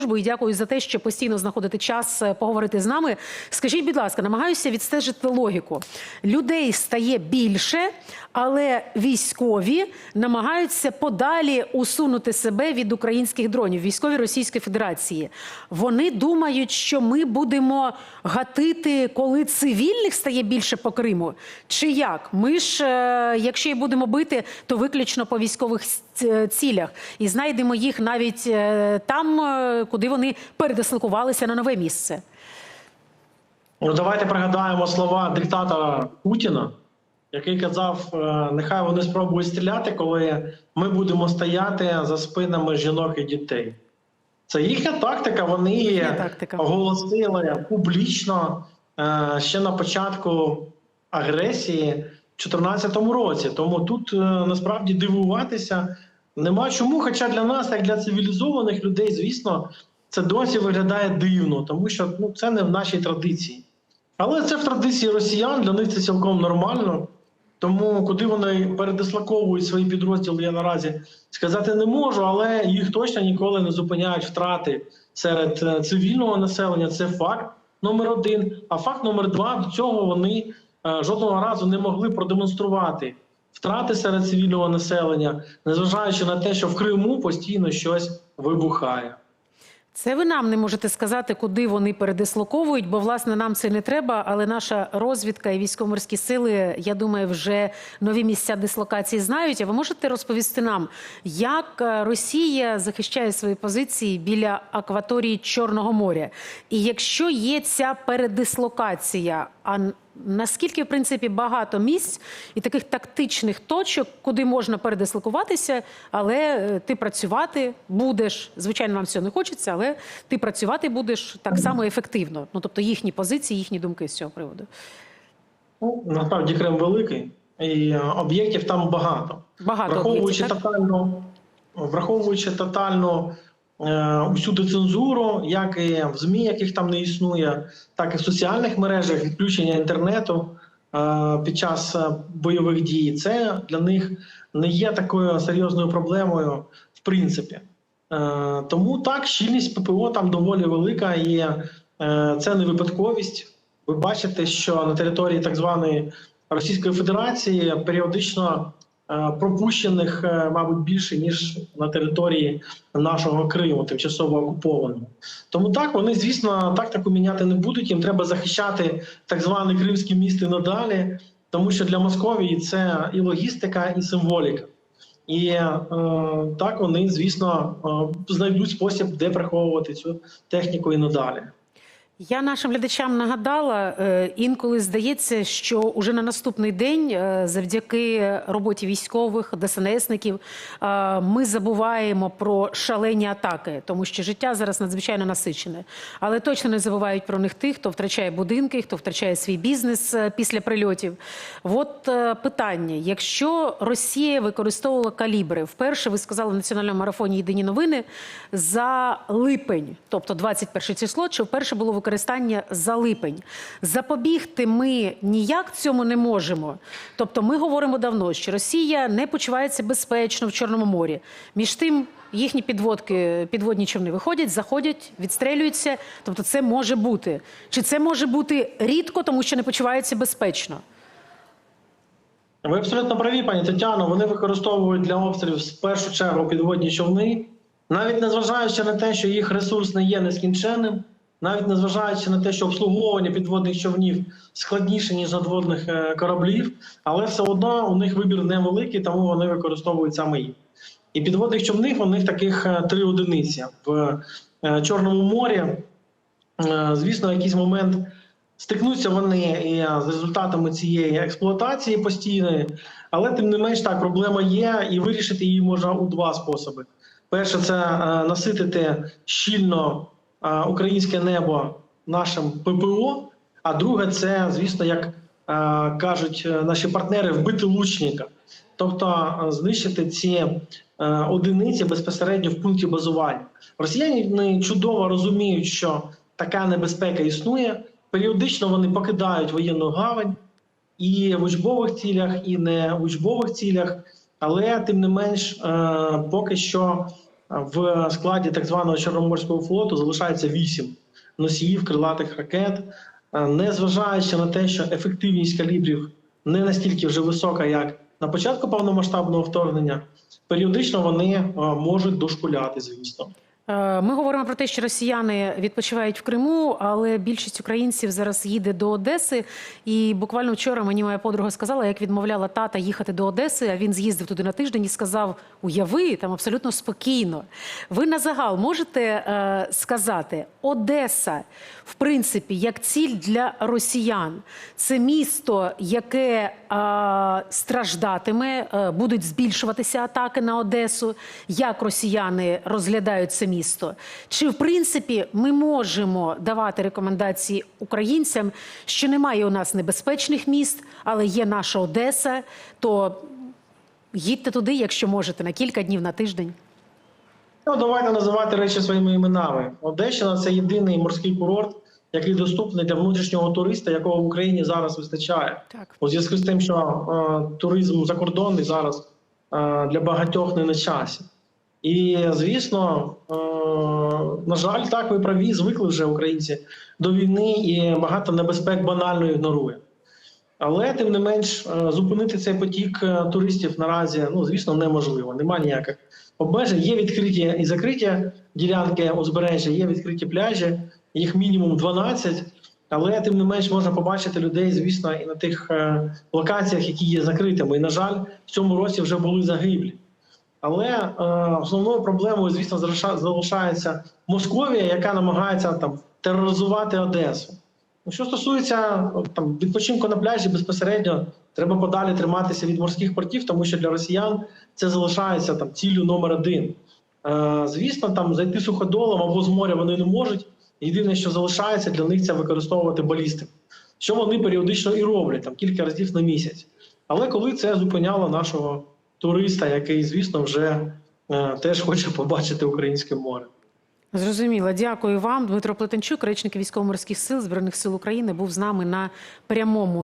і дякую за те, що постійно знаходите час е, поговорити з нами. Скажіть, будь ласка, намагаюся відстежити логіку. Людей стає більше, але військові намагаються подалі усунути себе від українських дронів, військові Російської Федерації. Вони думають, що ми будемо гатити, коли цивільних стає більше по Криму. Чи як? Ми ж, е, якщо і будемо бити, то виключно по військових цілях і знайдемо їх навіть е, там, е, куди вони передислокувалися на нове місце. Ну, давайте пригадаємо слова диктатора Путіна, який казав: е, нехай вони спробують стріляти, коли ми будемо стояти за спинами жінок і дітей. Це їхня тактика. Вони Їхня тактика. оголосили публічно е, ще на початку агресії в 2014 році. Тому тут е, насправді дивуватися нема чому. Хоча для нас, як для цивілізованих людей, звісно, це досі виглядає дивно, тому що ну, це не в нашій традиції. Але це в традиції росіян, для них це цілком нормально. Тому куди вони передислоковують свої підрозділи, я наразі сказати не можу, але їх точно ніколи не зупиняють втрати серед е, цивільного населення. Це факт номер один. А факт номер два до цього вони е, жодного разу не могли продемонструвати втрати серед цивільного населення, незважаючи на те, що в Криму постійно щось вибухає. Це ви нам не можете сказати, куди вони передислоковують, бо власне нам це не треба. Але наша розвідка і військово-морські сили, я думаю, вже нові місця дислокації знають. А ви можете розповісти нам, як е, Росія захищає свої позиції біля акваторії Чорного моря? І якщо є ця передислокація, а наскільки в принципі багато місць і таких тактичних точок, куди можна передислокуватися, але е, ти працювати будеш. Звичайно, нам цього не хочеться, але ти працювати будеш так само ефективно. Ну тобто їхні позиції, їхні думки з цього приводу. Ну, насправді Крим великий, і е, об'єктів там багато. Багато враховуючи тотальну, враховуючи тотальну е, усюди цензуру, як і в ЗМІ, яких там не існує, так і в соціальних мережах, відключення інтернету е, під час е, бойових дій, це для них не є такою серйозною проблемою, в принципі. Е, тому так, щільність ППО там доволі велика, і е, це не випадковість. Ви бачите, що на території так званої Російської Федерації періодично е, пропущених, е, мабуть, більше ніж на території нашого Криму, тимчасово окупованого. Тому так вони, звісно, тактику міняти не будуть. Їм треба захищати так званий Кримський міст надалі, тому що для Московії це і логістика, і символіка. І е, так вони, звісно, е, знайдуть спосіб, де приховувати цю техніку і надалі. Я нашим глядачам нагадала, е, інколи здається, що уже на наступний день, е, завдяки роботі військових, ДСНСників, е, ми забуваємо про шалені атаки, тому що життя зараз надзвичайно насичене. Але точно не забувають про них тих, хто втрачає будинки, хто втрачає свій бізнес після прильотів. От питання: якщо Росія використовувала калібри, вперше ви сказали в національному марафоні Єдині новини за липень, тобто 21 число, чи вперше було використання за липень. Запобігти ми ніяк цьому не можемо. Тобто, ми говоримо давно, що Росія не почувається безпечно в Чорному морі. Між тим. Їхні підводки, підводні човни виходять, заходять, відстрелюються. Тобто, це може бути. Чи це може бути рідко, тому що не почуваються безпечно? Ви абсолютно праві, пані Тетяно. Вони використовують для обстрілів в першу чергу підводні човни, навіть незважаючи на те, що їх ресурс не є нескінченним, навіть незважаючи на те, що обслуговування підводних човнів складніше ніж надводних е, кораблів, але все одно у них вибір невеликий, тому вони використовують саме їх. І підводних човних у них таких е, три одиниці в е, Чорному морі. Звісно, в якийсь момент стикнуться вони і з результатами цієї експлуатації постійної, але тим не менш так проблема є, і вирішити її можна у два способи: перше, це наситити щільно українське небо нашим ППО. А друге, це звісно, як е, кажуть е, наші партнери, вбити лучника, тобто е, знищити ці е, одиниці безпосередньо в пункті базування. Росіяни чудово розуміють, що така небезпека існує. Періодично вони покидають воєнну гавань і в учбових цілях, і не в учбових цілях. Але тим не менш, е, поки що в складі так званого Чорноморського флоту залишається 8 носіїв крилатих ракет, Е, незважаючи на те, що ефективність калібрів не настільки вже висока, як на початку повномасштабного вторгнення, періодично вони е, можуть дошкуляти, звісно. Е, Ми говоримо про те, що росіяни відпочивають в Криму, але більшість українців зараз їде до Одеси. І буквально вчора мені моя подруга сказала, як відмовляла тата їхати до Одеси. А він з'їздив туди на тиждень і сказав: Уяви, там абсолютно спокійно. Ви на загал можете е, сказати, Одеса, в принципі, як ціль для росіян, це місто, яке е, страждатиме, е, будуть збільшуватися атаки на Одесу. Як росіяни розглядають це місто? Чи в принципі ми можемо давати рекомендації українцям, що немає у нас небезпечних міст, але є наша Одеса, то їдьте туди, якщо можете, на кілька днів на тиждень. Ну, давайте називати речі своїми іменами. Одещина це єдиний морський курорт, який доступний для внутрішнього туриста, якого в Україні зараз вистачає. Так. У зв'язку з тим, що е, туризм закордонний зараз е, для багатьох не на часі. І звісно, е, на жаль, так ви праві, звикли вже українці до війни, і багато небезпек банально ігнорує. Але тим не менш, е, зупинити цей потік е, туристів наразі, ну звісно, неможливо. Немає ніяких обмежень. Є відкриті і закриті ділянки узбережжя, є відкриті пляжі, їх мінімум 12. Але тим не менш можна побачити людей, звісно, і на тих локаціях, які є закритими. І на жаль, в цьому році вже були загиблі. Але е, основною проблемою, звісно, залишається Московія, яка намагається там тероризувати Одесу. Ну, що стосується там відпочинку на пляжі, безпосередньо треба подалі триматися від морських портів, тому що для росіян це залишається там ціллю номер один. Е, звісно, там зайти суходолом або з моря вони не можуть. Єдине, що залишається для них, це використовувати балістику, що вони періодично і роблять там кілька разів на місяць. Але коли це зупиняло нашого туриста, який, звісно, вже е, теж хоче побачити українське море. Зрозуміло, дякую вам. Дмитро Плетенчук, речник військово-морських сил збройних сил України, був з нами на прямому.